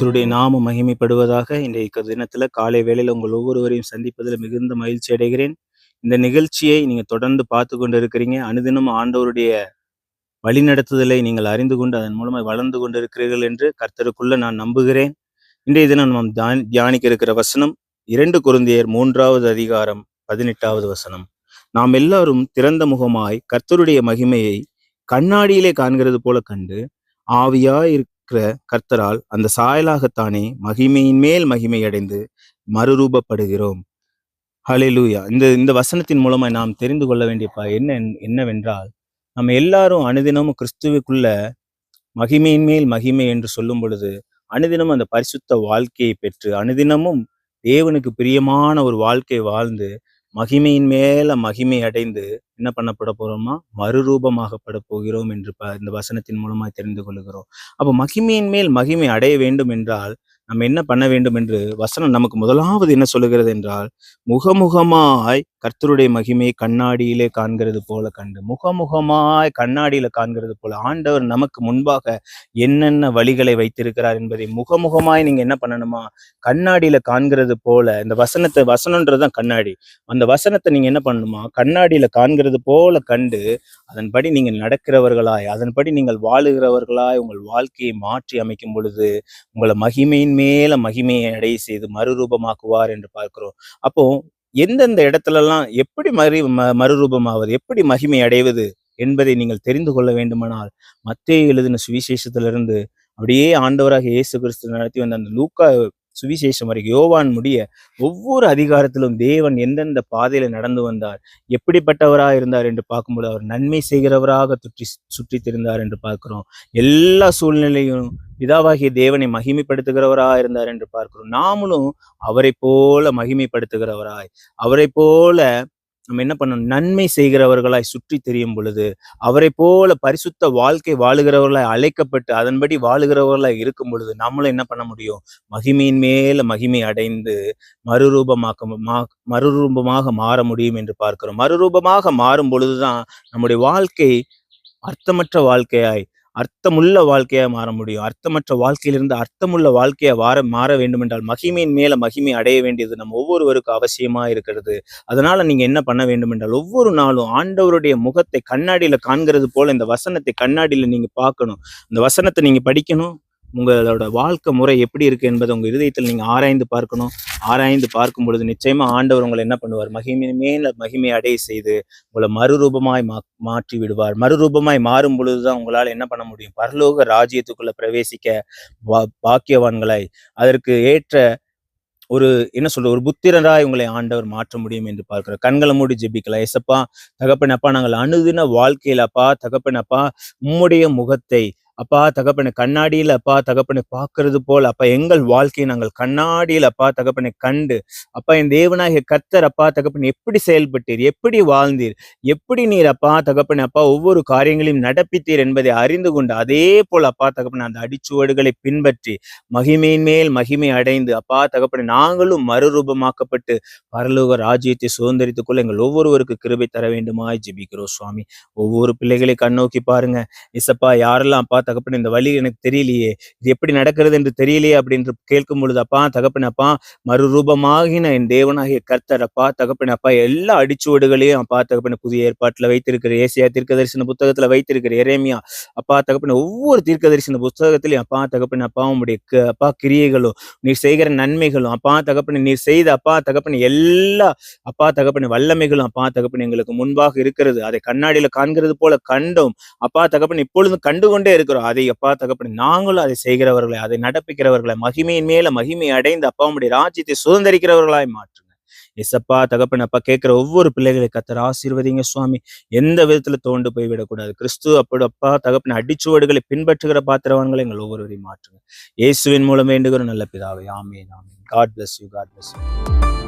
கர்த்தருடைய நாம மகிமைப்படுவதாக இன்றைய தினத்துல காலை வேளையில் உங்கள் ஒவ்வொருவரையும் சந்திப்பதில் மிகுந்த மகிழ்ச்சி அடைகிறேன். இந்த நிகழ்ச்சியை நீங்க தொடர்ந்து பார்த்து கொண்டு இருக்கிறீங்க அனுதினம் ஆண்டவருடைய வழிநடத்துதலை நீங்கள் அறிந்து கொண்டு அதன் மூலமாக வளர்ந்து கொண்டு இருக்கிறீர்கள் என்று கர்த்தருக்குள்ள நான் நம்புகிறேன். இன்றைய தினம் நாம் தியான் தியானிக்க இருக்கிற வசனம் இரண்டு குருந்தையர் மூன்றாவது அதிகாரம் பதினெட்டாவது வசனம். நாம் எல்லாரும் திறந்த முகமாய் கர்த்தருடைய மகிமையை கண்ணாடியிலே காண்கிறது போல கண்டு ஆவியாய் இருக்கிற கர்த்தரால் அந்த சாயலாகத்தானே மகிமையின் மேல் மகிமை அடைந்து மறுரூபப்படுகிறோம். ஹalleluya இந்த இந்த வசனத்தின் மூலமாக நாம் தெரிந்து கொள்ள வேண்டிய என்ன என்னவென்றால் நம்ம எல்லாரும் அனுதினமும் கிறிஸ்துவுக்குள்ள மகிமையின் மேல் மகிமை என்று சொல்லும் பொழுது அனுதினமும் அந்த பரிசுத்த வாழ்க்கையை பெற்று அனுதினமும் தேவனுக்கு பிரியமான ஒரு வாழ்க்கை வாழ்ந்து மகிமையின் மேல மகிமை அடைந்து என்ன பண்ணப்பட போறோமா? மறுரூபமாகப்பட போகிறோம் என்று ப- இந்த வசனத்தின் மூலமா தெரிந்து கொள்கிறோம் அப்போ மகிமையின் மேல் மகிமை அடைய வேண்டும் என்றால் நம்ம என்ன பண்ண வேண்டும் என்று வசனம் நமக்கு முதலாவது என்ன சொல்லுகிறது என்றால் முகமுகமாய் கர்த்தருடைய மகிமையை கண்ணாடியிலே காண்கிறது போல கண்டு. முகமுகமாய் கண்ணாடியில காண்கிறது போல ஆண்டவர் நமக்கு முன்பாக என்னென்ன வழிகளை வைத்திருக்கிறார் என்பதை முகமுகமாய் நீங்க என்ன பண்ணணுமா? கண்ணாடியில காண்கிறது போல இந்த வசனத்தை வசனம்ன்றதுதான் கண்ணாடி. அந்த வசனத்தை நீங்க என்ன பண்ணணுமா? கண்ணாடியில காண்கிறது போல கண்டு அதன்படி நீங்கள் நடக்கிறவர்களாய் அதன்படி நீங்கள் வாழுகிறவர்களாய் உங்கள் வாழ்க்கையை மாற்றி அமைக்கும் பொழுது உங்களை மகிமையின் மேல மகிமையை அடைய செய்து மறுரூபமாக்குவார் என்று பார்க்கிறோம். அப்போ எந்தெந்த இடத்துலலாம் எப்படி மறு ம- மறுரூபமாவது எப்படி மகிமை அடைவது என்பதை நீங்கள் தெரிந்து கொள்ள வேண்டுமானால் மத்திய எழுதின சுவிசேஷத்திலிருந்து அப்படியே ஆண்டவராக இயேசு கிறிஸ்து நடத்தி வந்த அந்த லூக்கா சுவிசேஷம் வரைக்கும் யோவான் முடிய ஒவ்வொரு அதிகாரத்திலும் தேவன் எந்தெந்த பாதையில நடந்து வந்தார் எப்படிப்பட்டவராக இருந்தார் என்று பார்க்கும்போது அவர் நன்மை செய்கிறவராக சுற்றி சுற்றி திருந்தார் என்று பார்க்கிறோம். எல்லா சூழ்நிலையும் பிதாவாகிய தேவனை மகிமைப்படுத்துகிறவராய் இருந்தார் என்று பார்க்கிறோம். நாமளும் அவரை போல மகிமைப்படுத்துகிறவராய் அவரை போல நம்ம என்ன பண்ணணும்? நன்மை செய்கிறவர்களாய் சுற்றி தெரியும் பொழுது அவரை போல பரிசுத்த வாழ்க்கை வாழுகிறவர்களாய் அழைக்கப்பட்டு அதன்படி வாழுகிறவர்களாய் இருக்கும் பொழுது நம்மளும் என்ன பண்ண முடியும்? மகிமையின் மேல மகிமை அடைந்து மறுரூபமாக்க மா- மறுரூபமாக மாற முடியும் என்று பார்க்கிறோம். மறுரூபமாக மாறும் பொழுதுதான் நம்முடைய வாழ்க்கை அர்த்தமற்ற வாழ்க்கையாய் அர்த்தமுள்ள வாழ்க்கையா மாற முடியும். அர்த்தமற்ற வாழ்க்கையிலிருந்து அர்த்தமுள்ள வாழ்க்கையா வார மாற வேண்டும் என்றால் மகிமையின் மேல மகிமை அடைய வேண்டியது நம்ம ஒவ்வொருவருக்கும் அவசியமா இருக்கிறது. அதனால நீங்க என்ன பண்ண வேண்டும் என்றால் ஒவ்வொரு நாளும் ஆண்டவருடைய முகத்தை கண்ணாடியில காண்கிறது போல இந்த வசனத்தை கண்ணாடியில நீங்க பார்க்கணும். இந்த வசனத்தை நீங்க படிக்கணும். உங்களோட வாழ்க்கை முறை எப்படி இருக்கு என்பதை உங்க இருதயத்தில் நீங்க ஆராய்ந்து பார்க்கணும். ஆராய்ந்து பார்க்கும் பொழுது நிச்சயமா ஆண்டவர் உங்களை என்ன பண்ணுவார்? மகிமை மேல மகிமை அடைய செய்து உங்களை மறுரூபமாய் மா மாற்றி விடுவார். மறுரூபமாய் மாறும் பொழுதுதான் உங்களால் என்ன பண்ண முடியும்? பரலோக ராஜ்யத்துக்குள்ள பிரவேசிக்க வா- பாக்கியவான்களாய் அதற்கு ஏற்ற ஒரு என்ன சொல்ற ஒரு புத்திரராய் உங்களை ஆண்டவர் மாற்ற முடியும் என்று பார்க்கிறோம். கண்களை மூடி ஜெபிக்கலாம். எசப்பா தகப்பனப்பா நாங்கள் அணுதின வாழ்க்கையிலப்பா அப்பா உம்முடைய முகத்தை அப்பா தகப்பனை கண்ணாடியில் அப்பா தகப்பனை பார்க்கறது போல் அப்பா எங்கள் வாழ்க்கையை நாங்கள் கண்ணாடியில் அப்பா தகப்பனை கண்டு அப்பா என் தேவனாகிய கத்தர் அப்பா தகப்பன் எப்படி செயல்பட்டீர் எப்படி வாழ்ந்தீர் எப்படி நீர் அப்பா தகப்பனை அப்பா ஒவ்வொரு காரியங்களையும் நடப்பித்தீர் என்பதை அறிந்து கொண்டு அதே போல் அப்பா தகப்பன் அந்த அடிச்சுவடுகளை பின்பற்றி மகிமையின் மேல் மகிமை அடைந்து அப்பா தகப்பனை நாங்களும் மறுரூபமாக்கப்பட்டு பரலோக ராஜ்யத்தை சுதந்திரித்துக் கொள்ள எங்கள் ஒவ்வொருவருக்கு கிருபை தர வேண்டுமாய் ஜிபிக்கிறோம் சுவாமி. ஒவ்வொரு பிள்ளைகளை கண்ணோக்கி பாருங்க. இசப்பா யாரெல்லாம் அப்பா தகப்பன் இந்த வழி எனக்கு தெரியலையே. இது எப்படி நடக்கிறது என்று தெரியலையே அப்படின்னு கேட்கும் பொழுது அப்பா தகப்பன் அப்பா மறுரூபமாகின என் தேவனாகிய கர்த்தர் அப்பா தகப்பன் அப்பா எல்லா அடிச்சுவடுகளையும் அப்பா தகப்பன் புதிய ஏற்பாட்டுல வைத்திருக்கிற ஏசியா தீர்க்க தரிசன புத்தகத்துல வைத்திருக்கிற இறைமையா அப்பா தகப்பன் ஒவ்வொரு தீர்க்க தரிசன புத்தகத்திலையும் அப்பா தகப்பன் அப்பா உங்களுடைய அப்பா கிரியைகளும் நீர் செய்கிற நன்மைகளும் அப்பா தகப்பன் நீர் செய்த அப்பா தகப்பன் எல்லா அப்பா தகப்பன் வல்லமைகளும் அப்பா தகப்பன் எங்களுக்கு முன்பாக இருக்கிறது. அதை கண்ணாடியில காண்கிறது போல கண்டோம். அப்பா தகப்பன் இப்பொழுதும் கண்டு கொண்டே இருக்கிறோம். அதை அப்பா தகப்பன் நாங்களும் அதை செய்கிறவர்களை அதை நடப்பிக்கிறவர்களை மகிமையின் மேல மகிமை அடைந்து அப்பா உடைய ராஜ்யத்தை சுதந்திரிக்கிறவர்களாய் மாற்றுங்க. எஸ்அப்பா தகப்பன் அப்பா கேட்கிற ஒவ்வொரு பிள்ளைகளை கத்தர் ஆசீர்வதிங்க சுவாமி. எந்த விதத்துல தோண்டு போய் விடக்கூடாது. கிறிஸ்து அப்படி அப்பா தகப்பன் அடிச்சுவடுகளை பின்பற்றுகிற பாத்திரவான்களை எங்கள் ஒவ்வொருவரையும் மாற்றுங்க. இயேசுவின் மூலம் வேண்டுகிற நல்ல பிதாவை ஆமே ஆமேன். God bless you God bless you